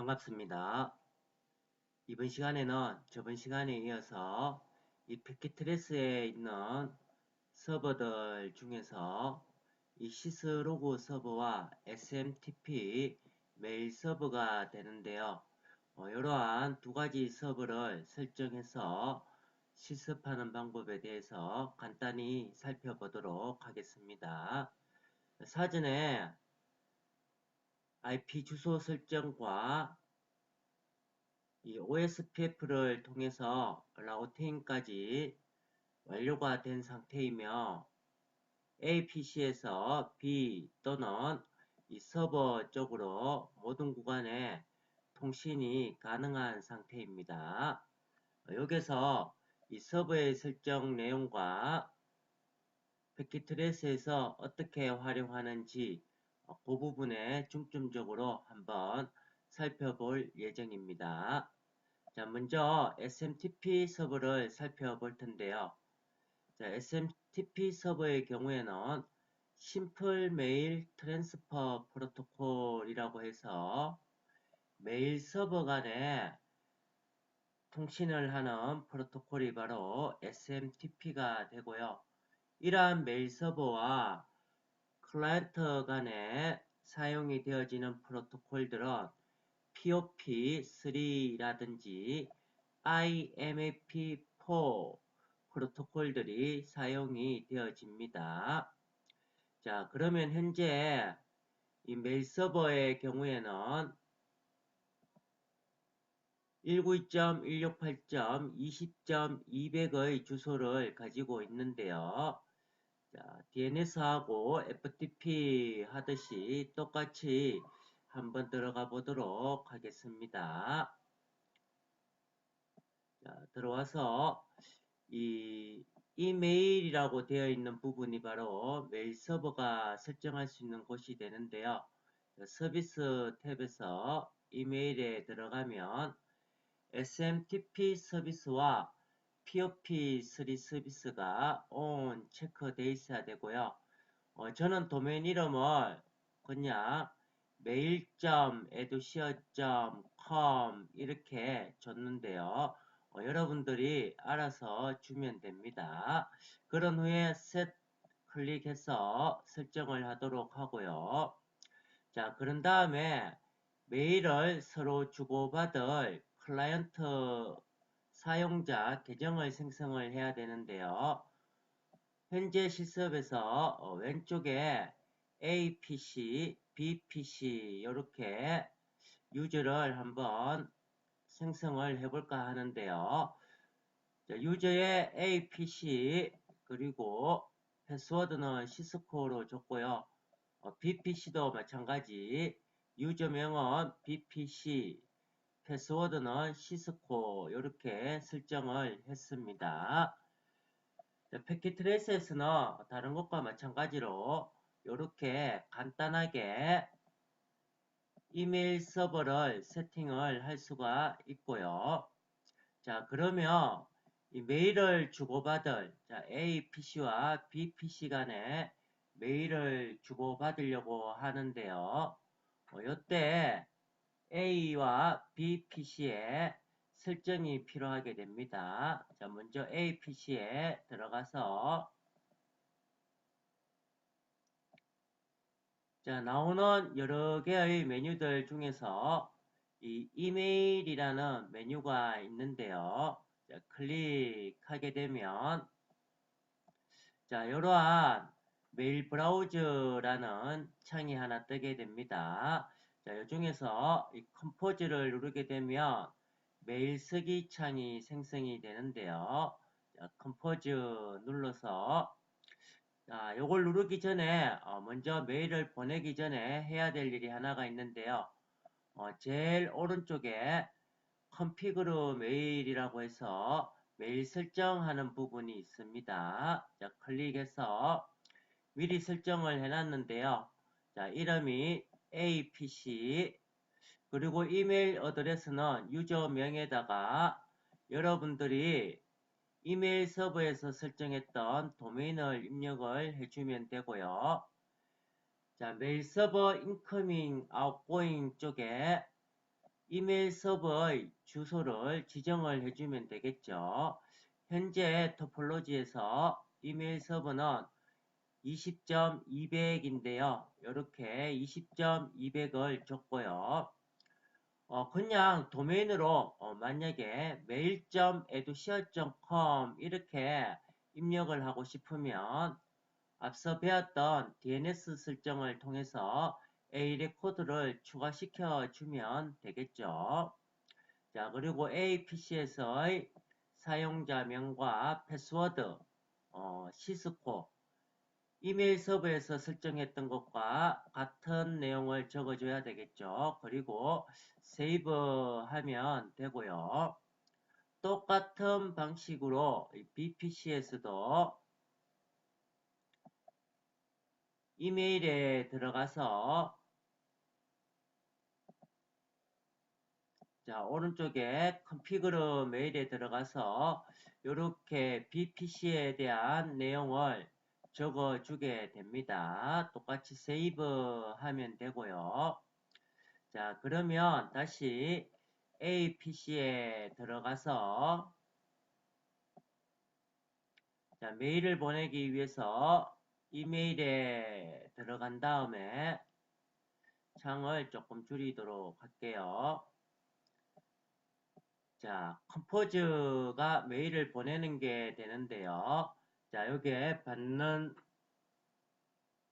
반갑습니다. 이번 시간에는 저번 시간에 이어서 이 패킷트레스에 있는 서버들 중에서 이 시스로그 서버와 SMTP 메일 서버가 되는데요. 어, 이러한 두 가지 서버를 설정해서 실습하는 방법에 대해서 간단히 살펴보도록 하겠습니다. 사전에 IP 주소 설정과 이 OSPF를 통해서 라우팅까지 완료가 된 상태이며 APC에서 B 또는 이 서버 쪽으로 모든 구간에 통신이 가능한 상태입니다. 여기서 이 서버의 설정 내용과 패킷 트레스에서 어떻게 활용하는지 그 부분에 중점적으로 한번 살펴볼 예정입니다. 자, 먼저 SMTP 서버를 살펴볼 텐데요. 자, SMTP 서버의 경우에는 심플 메일 트랜스퍼 프로토콜이라고 해서 메일 서버 간에 통신을 하는 프로토콜이 바로 SMTP가 되고요. 이러한 메일 서버와 클라이언트 간에 사용이 되어지는 프로토콜들은 POP3라든지 IMAP4 프로토콜들이 사용이 되어집니다. 자, 그러면 현재 이 메일 서버의 경우에는 192.168.20.200의 주소를 가지고 있는데요. 자, DNS하고 FTP 하듯이 똑같이 한번 들어가 보도록 하겠습니다. 자, 들어와서 이 이메일이라고 되어 있는 부분이 바로 메일 서버가 설정할 수 있는 곳이 되는데요. 서비스 탭에서 이메일에 들어가면 SMTP 서비스와 POP3 서비스가 on 체크되어 있어야 되고요. 어, 저는 도메인 이름을 그냥 mail.edushare.com 이렇게 줬는데요. 어, 여러분들이 알아서 주면 됩니다. 그런 후에 셋 클릭해서 설정을 하도록 하고요. 자, 그런 다음에 메일을 서로 주고받을 클라이언트 사용자 계정을 생성을 해야 되는데요. 현재 실습에서 어, 왼쪽에 APC, BPC 이렇게 유저를 한번 생성을 해볼까 하는데요. 유저의 APC 그리고 패스워드는 시스코로 줬고요. 어, BPC도 마찬가지 유저명은 BPC 패스워드는 시스코 이렇게 설정을 했습니다. 패킷 트레이스에서는 다른 것과 마찬가지로 이렇게 간단하게 이메일 서버를 세팅을 할 수가 있고요. 자 그러면 이 메일을 주고받을 자, A PC와 B PC 간에 메일을 주고받으려고 하는데요. 어, 이때 A와 B PC에 설정이 필요하게 됩니다. 자, 먼저 A PC에 들어가서 자, 나오는 여러 개의 메뉴들 중에서 이 이메일이라는 메뉴가 있는데요. 자, 클릭하게 되면 자, 이러한 메일 브라우저라는 창이 하나 뜨게 됩니다. 자, 이 중에서 이 컴포즈를 누르게 되면 메일 쓰기 창이 생성이 되는데요. 자, 컴포즈 눌러서 자, 요걸 누르기 전에 어, 먼저 메일을 보내기 전에 해야 될 일이 하나가 있는데요. 어, 제일 오른쪽에 컨피그르 메일이라고 해서 메일 설정하는 부분이 있습니다. 자, 클릭해서 미리 설정을 해놨는데요. 자, 이름이 apc 그리고 이메일 어드레스는 유저명에다가 여러분들이 이메일 서버에서 설정했던 도메인을 입력을 해주면 되고요. 자, 메일 서버 인커밍, 아웃고잉 쪽에 이메일 서버의 주소를 지정을 해주면 되겠죠. 현재 토폴로지에서 이메일 서버는 20.200인데요. 이렇게 20.200을 줬고요. 어, 그냥 도메인으로 어, 만약에 mail.edushare.com 이렇게 입력을 하고 싶으면 앞서 배웠던 DNS 설정을 통해서 A 레코드를 추가시켜 주면 되겠죠. 자, 그리고 APC에서의 사용자명과 패스워드, 어, 시스코, 이메일 서버에서 설정했던 것과 같은 내용을 적어줘야 되겠죠. 그리고 세이브 하면 되고요. 똑같은 방식으로 BPC에서도 이메일에 들어가서 자 오른쪽에 컨피그르 메일에 들어가서 이렇게 BPC에 대한 내용을 적어 주게 됩니다. 똑같이 세이브 하면 되고요. 자 그러면 다시 APC에 들어가서 자 메일을 보내기 위해서 이메일에 들어간 다음에 창을 조금 줄이도록 할게요. 자, 컴포즈가 메일을 보내는 게 되는데요. 자, 여기에 받는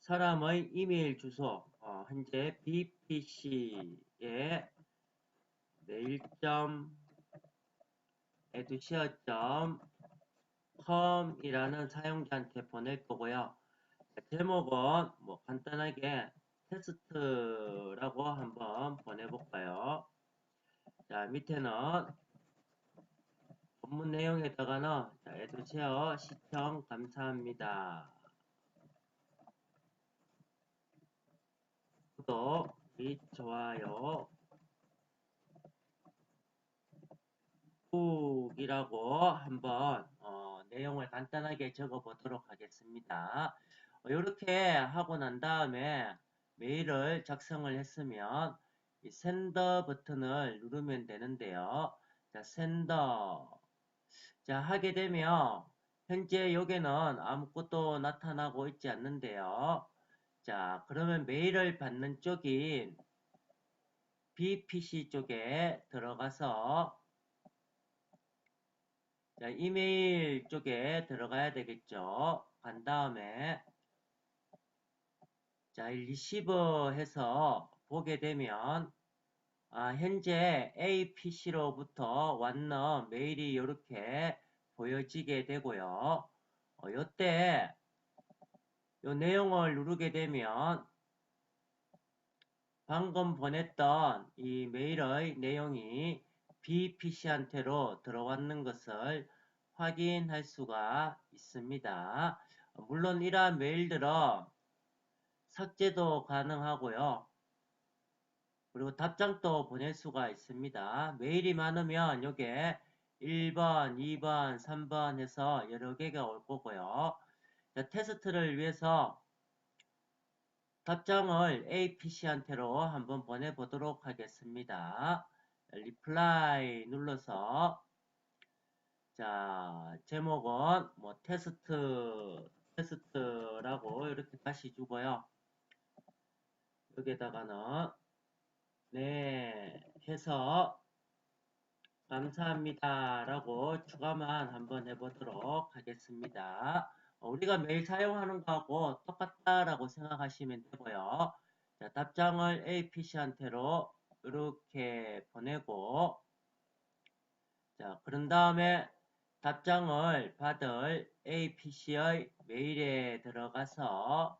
사람의 이메일 주소, 어, 현재 bpc에 mail.edushare.com 이라는 사용자한테 보낼 거고요. 제목은 뭐 간단하게 테스트라고 한번 보내볼까요? 자, 밑에는 본문 내용에다가는 자, 에듀쉐어 시청 감사합니다. 구독 및 좋아요 꾹이라고 한번 어, 내용을 간단하게 적어 보도록 하겠습니다. 이렇게 하고 난 다음에 메일을 작성을 했으면 이 샌더 버튼을 누르면 되는데요. 자, 샌더. 자, 하게 되면 현재 여기는 아무것도 나타나고 있지 않는데요. 자, 그러면 메일을 받는 쪽인 BPC 쪽에 들어가서 자, 이메일 쪽에 들어가야 되겠죠. 간 다음에 자, 리시버 해서 보게 되면 아, 현재 APC로부터 왔는 메일이 이렇게 보여지게 되고요. 어, 이때 이 내용을 누르게 되면 방금 보냈던 이 메일의 내용이 BPC한테로 들어왔는 것을 확인할 수가 있습니다. 물론 이러한 메일들은 삭제도 가능하고요. 그리고 답장도 보낼 수가 있습니다. 메일이 많으면 여기에 1번, 2번, 3번 해서 여러 개가 올 거고요. 자, 테스트를 위해서 답장을 APC한테로 한번 보내보도록 하겠습니다. 리플라이 눌러서 자 제목은 뭐 테스트 테스트라고 이렇게 다시 주고요. 여기에다가는 네 해서 감사합니다 라고 추가만 한번 해보도록 하겠습니다. 어, 우리가 매일 사용하는 거하고 똑같다라고 생각하시면 되고요. 자, 답장을 APC한테로 이렇게 보내고 자 그런 다음에 답장을 받을 APC의 메일에 들어가서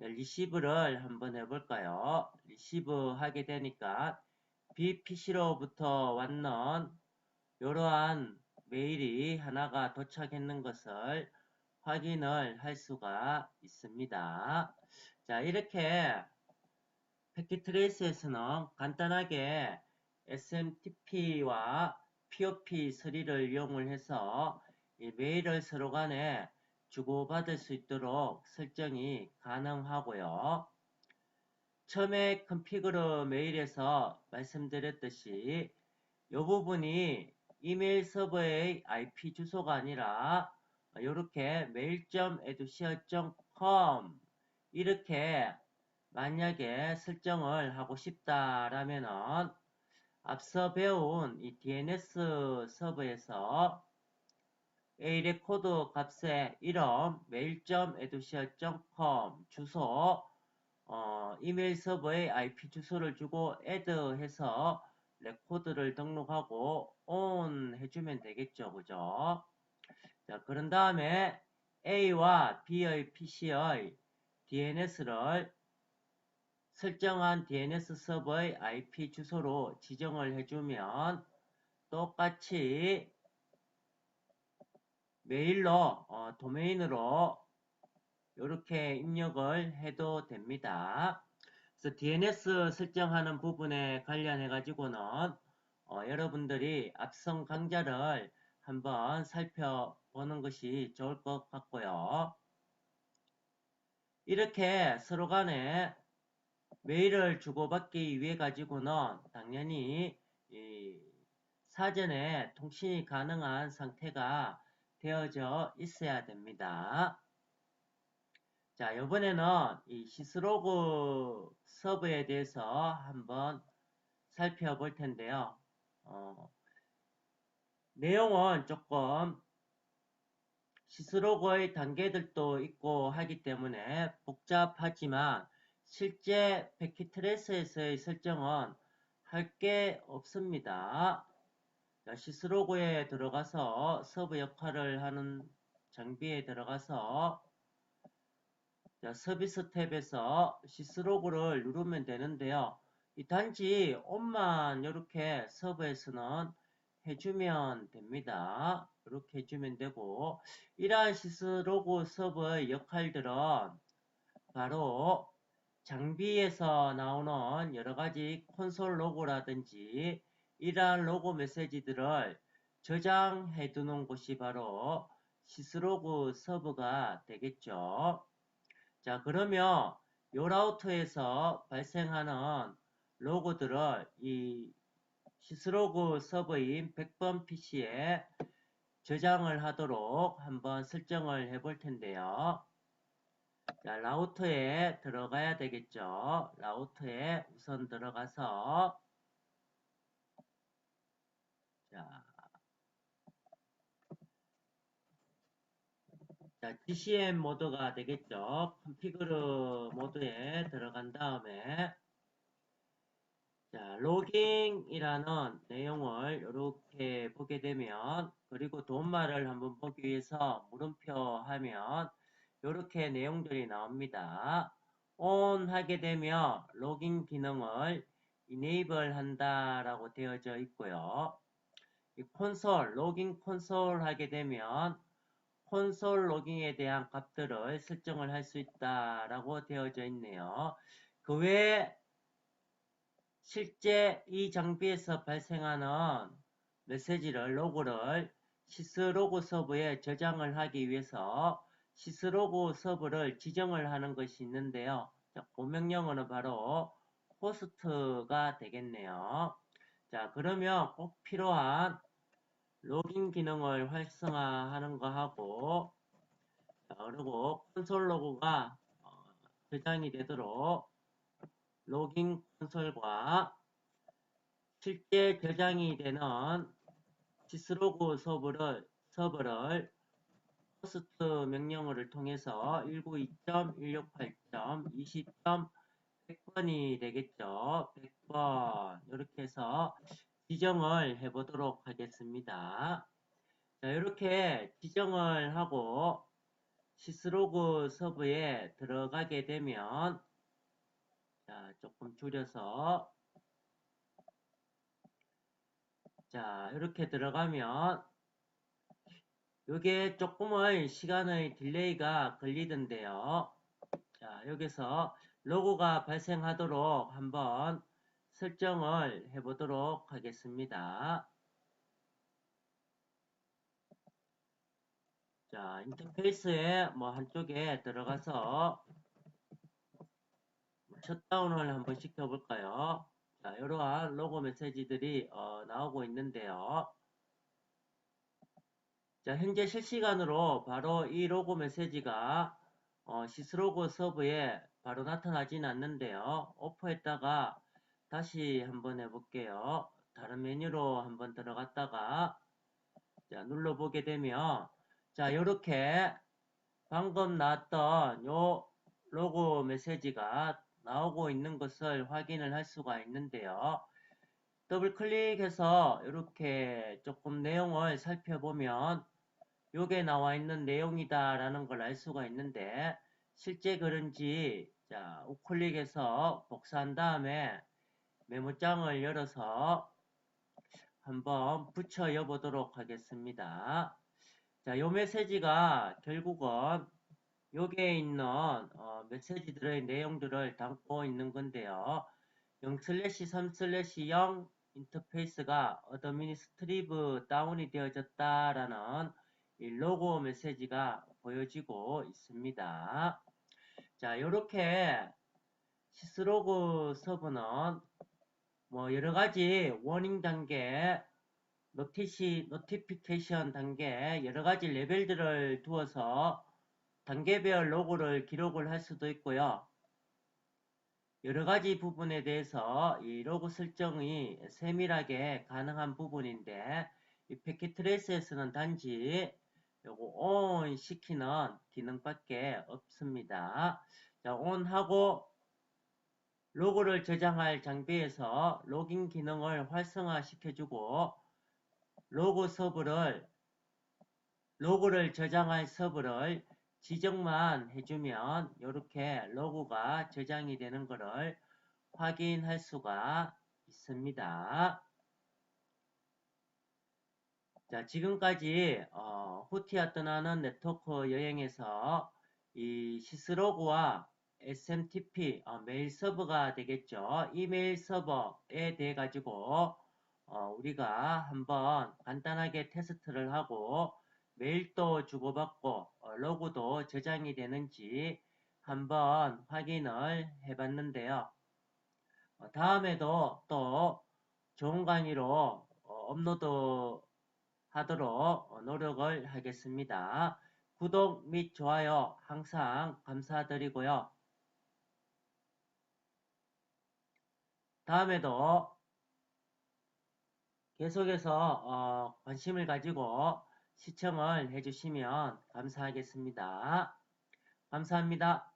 리시브를 한번 해볼까요? 리시브 하게 되니까 BPC로부터 왔는 이러한 메일이 하나가 도착했는 것을 확인을 할 수가 있습니다. 자, 이렇게 패킷 트레이스에서는 간단하게 SMTP와 POP3를 이용을 해서 메일을 서로 간에 주고받을 수 있도록 설정이 가능하고요. 처음에 컨피그러 메일에서 말씀드렸듯이 이 부분이 이메일 서버의 IP 주소가 아니라 이렇게 mail.edushare.com 이렇게 만약에 설정을 하고 싶다라면은 앞서 배운 이 DNS 서버에서 A 레코드 값의 이름 mail.edushare.com 주소 어, 이메일 서버의 IP 주소를 주고 add 해서 레코드를 등록하고 on 해주면 되겠죠. 그죠? 자, 그런 다음에 A와 B의 PC의 DNS를 설정한 DNS 서버의 IP 주소로 지정을 해주면 똑같이 메일로 어, 도메인으로 이렇게 입력을 해도 됩니다. 그래서 DNS 설정하는 부분에 관련해 가지고는 어, 여러분들이 앞선 강좌를 한번 살펴보는 것이 좋을 것 같고요. 이렇게 서로 간에 메일을 주고받기 위해 가지고는 당연히 사전에 통신이 가능한 상태가 되어져 있어야 됩니다. 자, 이번에는 이 시스로그 서버에 대해서 한번 살펴볼 텐데요. 어, 내용은 조금 시스로그의 단계들도 있고 하기 때문에 복잡하지만 실제 패킷 트레스에서의 설정은 할 게 없습니다. 시스로그에 들어가서 서브 역할을 하는 장비에 들어가서 서비스 탭에서 시스로그를 누르면 되는데요. 이 단지 온만 이렇게 서버에서는 해주면 됩니다. 이렇게 해주면 되고 이러한 시스로그 서버의 역할들은 바로 장비에서 나오는 여러가지 콘솔 로고라든지 이러한 로고 메시지들을 저장해 두는 곳이 바로 시스로그 서버가 되겠죠. 자 그러면 요 라우터에서 발생하는 로고들을 이 시스로그 서버인 100번 PC에 저장을 하도록 한번 설정을 해 볼 텐데요. 자, 라우터에 들어가야 되겠죠. 라우터에 우선 들어가서 자, 자, GCM 모드가 되겠죠. 컨피그르 모드에 들어간 다음에 자, 로깅이라는 내용을 이렇게 보게 되면 그리고 돈말을 한번 보기 위해서 물음표 하면 이렇게 내용들이 나옵니다. on 하게 되면 로깅 기능을 enable 한다라고 되어져 있고요. 이 콘솔, 로깅 콘솔 하게 되면 콘솔 로깅에 대한 값들을 설정을 할 수 있다라고 되어져 있네요. 그 외에 실제 이 장비에서 발생하는 메시지를 로그를 시스로그 서버에 저장을 하기 위해서 시스로그 서버를 지정을 하는 것이 있는데요. 자, 그 명령어는 바로 호스트가 되겠네요. 자, 그러면 꼭 필요한 로깅 기능을 활성화하는 거 하고 자, 그리고 콘솔 로그가 어, 저장이 되도록 로깅 콘솔과 실제 저장이 되는 시스로그 서버를, 서버를 호스트 명령어를 통해서 192.168.20.100번이 되겠죠. 100번 이렇게 해서 지정을 해보도록 하겠습니다. 자, 이렇게 지정을 하고 시스로그 서버에 들어가게 되면 자, 조금 줄여서 자, 이렇게 들어가면 이게 조금의 시간의 딜레이가 걸리던데요. 자, 여기서 로고가 발생하도록 한번 설정을 해보도록 하겠습니다. 자, 인터페이스에 뭐 한쪽에 들어가서 셧다운을 한번 시켜볼까요? 자, 이러한 로고 메시지들이 어, 나오고 있는데요. 자, 현재 실시간으로 바로 이 로고 메시지가 어, 시스로고 서브에 바로 나타나진 않는데요. 오프했다가 다시 한번 해볼게요. 다른 메뉴로 한번 들어갔다가 자, 눌러보게 되면 자, 이렇게 방금 나왔던 요 로고 메시지가 나오고 있는 것을 확인을 할 수가 있는데요. 더블 클릭해서 이렇게 조금 내용을 살펴보면 요게 나와 있는 내용이다 라는 걸 알 수가 있는데 실제 그런지 자 우클릭해서 복사한 다음에 메모장을 열어서 한번 붙여 보도록 하겠습니다. 자, 요 메시지가 결국은 여기에 있는 어, 메시지들의 내용들을 담고 있는 건데요. 0 슬래시 3 슬래시 0 인터페이스가 어드미니스트리브 다운이 되어졌다라는 이 로고 메시지가 보여지고 있습니다. 자, 이렇게 시스로그 서버는 뭐 여러 가지 워닝 단계, 노티시, 노티피케이션 단계 여러 가지 레벨들을 두어서 단계별 로고를 기록을 할 수도 있고요. 여러 가지 부분에 대해서 이 로고 설정이 세밀하게 가능한 부분인데 이 패킷 트레이스에서는 단지 요거 ON 시키는 기능밖에 없습니다. 자, ON 하고 로고를 저장할 장비에서 로깅 기능을 활성화 시켜주고 로고 서브를 로고를 저장할 서브를 지정만 해주면 이렇게 로고가 저장이 되는 것을 확인할 수가 있습니다. 자, 지금까지 어, 후티아 떠나는 네트워크 여행에서 이 시스로그와 SMTP 어, 메일 서버가 되겠죠. 이메일 서버에 대해 가지고 어, 우리가 한번 간단하게 테스트를 하고 메일도 주고받고 어, 로고도 저장이 되는지 한번 확인을 해봤는데요. 어, 다음에도 또 좋은 강의로 어, 업로드 하도록 노력을 하겠습니다. 구독 및 좋아요 항상 감사드리고요. 다음에도 계속해서 어, 관심을 가지고 시청을 해주시면 감사하겠습니다. 감사합니다.